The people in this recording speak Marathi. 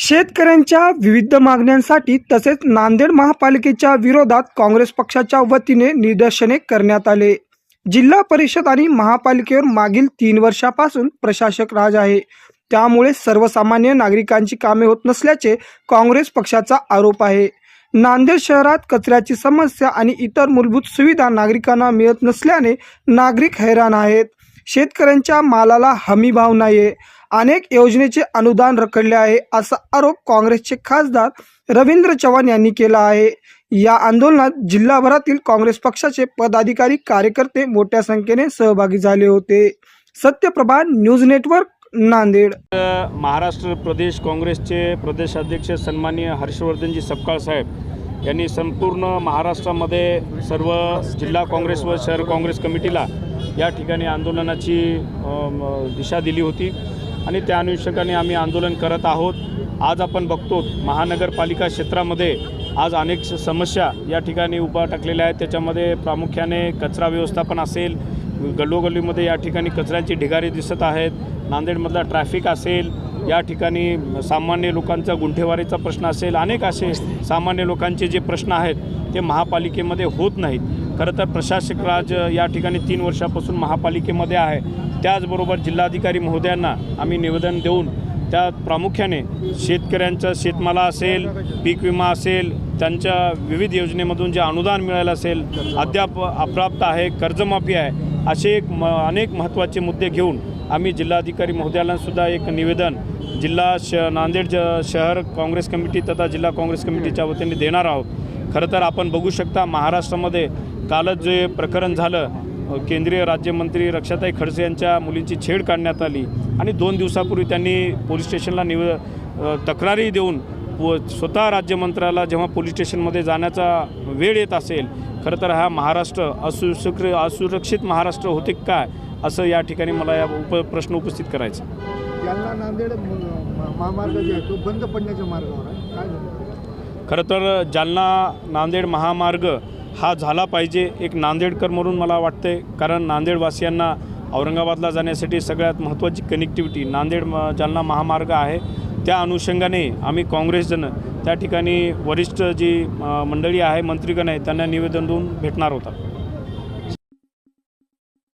शेतकऱ्यांच्या विविध मागण्यांसाठी तसेच नांदेड महापालिकेच्या विरोधात काँग्रेस पक्षाच्या वतीने निदर्शने करण्यात आले. जिल्हा परिषद आणि महापालिकेवर मागील तीन वर्षापासून प्रशासक राज आहे. त्यामुळे सर्वसामान्य नागरिकांची कामे होत नसल्याचे काँग्रेस पक्षाचा आरोप आहे. नांदेड शहरात कचऱ्याची समस्या आणि इतर मूलभूत सुविधा नागरिकांना मिळत नसल्याने नागरिक हैराण आहेत. शेतकऱ्यांच्या मालाला हमी भाव आहे अनेक योजनेचे अनुदान रखडले आहे असा आरोप काँग्रेसचे खासदार रवींद्र चव्हाण यांनी केला आहे. या आंदोलनात जिल्हाभरातील काँग्रेस पक्षाचे पदाधिकारी कार्यकर्ते मोठ्या संख्येने सहभागी झाले होते. Satyaprabha news network Nanded. Maharashtra प्रदेश काँग्रेसचे प्रदेशाध्यक्ष सन्माननीय हर्षवर्धनजी सपकाळ साहेब यांनी संपूर्ण महाराष्ट्रामध्ये सर्व जिल्हा काँग्रेस व शहर काँग्रेस कमिटीला या ठिकाणी आंदोलनाची दिशा दिली होती. आणि त्या अनुषंगाने आम्ही आंदोलन करत आहोत. आज आपण बघतो महानगरपालिका क्षेत्रामध्ये आज अनेक समस्या या ठिकाणी उभा टाकलेल्या आहेत. त्याच्यामध्ये प्रामुख्याने कचरा व्यवस्थापन असेल गल्लोगल्लीमध्ये या ठिकाणी कचऱ्यांची ढिगारी दिसत आहेत नांदेडमधला ट्रॅफिक असेल या ठिकाणी सामान्य लोकांचा गुंठेवारीचा प्रश्न असेल अनेक असे सामान्य लोकांचे जे प्रश्न आहेत ते महापालिकेमध्ये होत नाहीत. खरं तर प्रशासक राज या ठिकाणी तीन वर्षापासून महापालिकेमध्ये आहे. त्याचबरोबर जिल्हाधिकारी महोदयांना आम्ही निवेदन देऊन त्या प्रामुख्याने शेतकऱ्यांचा शेतमाला असेल पीक विमा असेल त्यांच्या विविध योजनेमधून जे अनुदान मिळालं असेल अद्याप अप्राप्त आहे कर्जमाफी आहे असे एक म अनेक महत्त्वाचे मुद्दे घेऊन आम्ही जिल्हाधिकारी महोदयालासुद्धा एक निवेदन जिल्हा श नांदेड ज शहर काँग्रेस कमिटी तथा जिल्हा काँग्रेस कमिटीच्या वतीने देणार आहोत. खरं तर आपण बघू शकता महाराष्ट्रामध्ये कालच जे प्रकरण झालं केंद्रीय राज्यमंत्री रक्षाताई खडसे यांच्या मुलींची छेड काढण्यात आली आणि दोन दिवसापूर्वी त्यांनी पोलीस स्टेशनला निव तक्रारी देऊन व स्वतः राज्यमंत्र्याला जेव्हा पोलीस स्टेशनमध्ये जाण्याचा वेळ येत असेल खरं तर हा महाराष्ट्र असुसुक्र असुरक्षित महाराष्ट्र होते काय असं या ठिकाणी मला या उप प्रश्न उपस्थित करायचा नांदेड महामार्ग जे आहे तो बंद पडण्याच्या मार्गावर आहे. काय खरं तर जालना नांदेड महामार्ग हा झाला पाहिजे. एक नांदेडकर म्हणून मला वाटते कारण नांदेडवासियांना औरंगाबादला जाण्यासाठी सगळ्यात महत्त्वाची कनेक्टिव्हिटी नांदेड म- जालना महामार्ग आहे. त्या अनुषंगाने आम्ही काँग्रेसजनं त्या ठिकाणी वरिष्ठ जी मंडळी आहे मंत्रीगण आहे त्यांना निवेदन देऊन भेटणार होता.